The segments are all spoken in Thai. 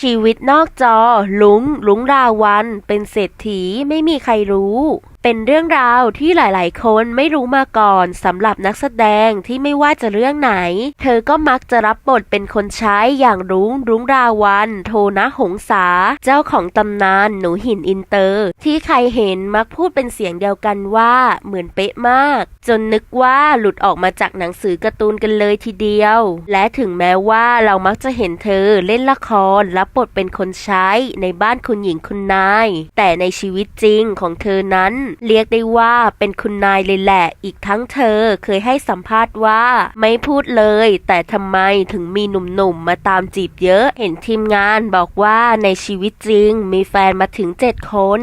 ชีวิตนอกจอ ลุง ลุงราวัน เป็นเศรษฐี ไม่มีใครรู้ เป็นเรื่องราวที่หลายๆ คนไม่รู้มาก่อนสำหรับนักแสดงที่ไม่ว่าจะเรื่องไหน เธอก็มักจะรับบทเป็นคนใช้อย่างรุ้งรุ้งราวันโทนะหงษา เจ้าของตำนานหนูหินอินเตอร์ ที่ใครเห็นมักพูดเป็นเสียงเดียวกันว่าเหมือนเป๊ะมาก จนนึกว่าหลุดออกมาจากหนังสือการ์ตูนกันเลยทีเดียว และถึงแม้ว่าเรามักจะเห็นเธอเล่นละครรับบทเป็นคนใช้ในบ้านคุณหญิงคุณนาย แต่ในชีวิตจริงของเธอนั้นเรียกได้ว่าเป็นคุณนายเลยแหละ อีกทั้งเธอเคยให้สัมภาษณ์ว่า ไม่พูดเลย แต่ทำไมถึงมีหนุ่มๆมาตามจีบเยอะ เห็นทีมงานบอกว่าในชีวิตจริงมีแฟนมาถึง 7 คน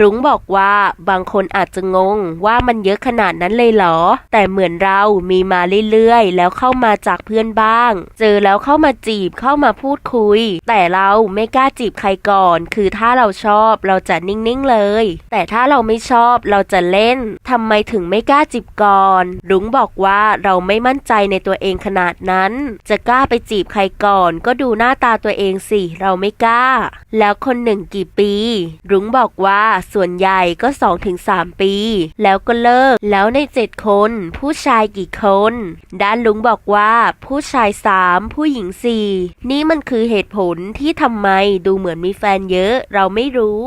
รุ้งบอกว่าบางคนอาจจะงงว่ามันเยอะขนาดนั้นเลยเหรอ แต่เหมือนเรามีมาเรื่อยๆ แล้วเข้ามาจากเพื่อนบ้าง เจอแล้วเข้ามาจีบเข้ามาพูดคุย แต่เราไม่กล้าจีบใครก่อน คือถ้าเราชอบเราจะนิ่งๆเลย แต่ถ้าเราไม่ชอบเราจะเล่นทำไมถึงไม่กล้าจีบก่อน รุ้งบอกว่าเราไม่มั่นใจในตัวเองขนาดนั้น จะกล้าไปจีบใครก่อน ก็ดูหน้าตาตัวเองสิเราไม่กล้า แล้วคนหนึ่งกี่ปี รุ้งบอกว่าส่วนใหญ่ก็ 2-3 ปี แล้วก็เลิก แล้วใน 7 คน ผู้ชายกี่คน ด้านลุงบอกว่าผู้ชาย 3 ผู้หญิง 4 นี่มันคือเหตุผลที่ทำไมดูเหมือนมีแฟนเยอะเราไม่รู้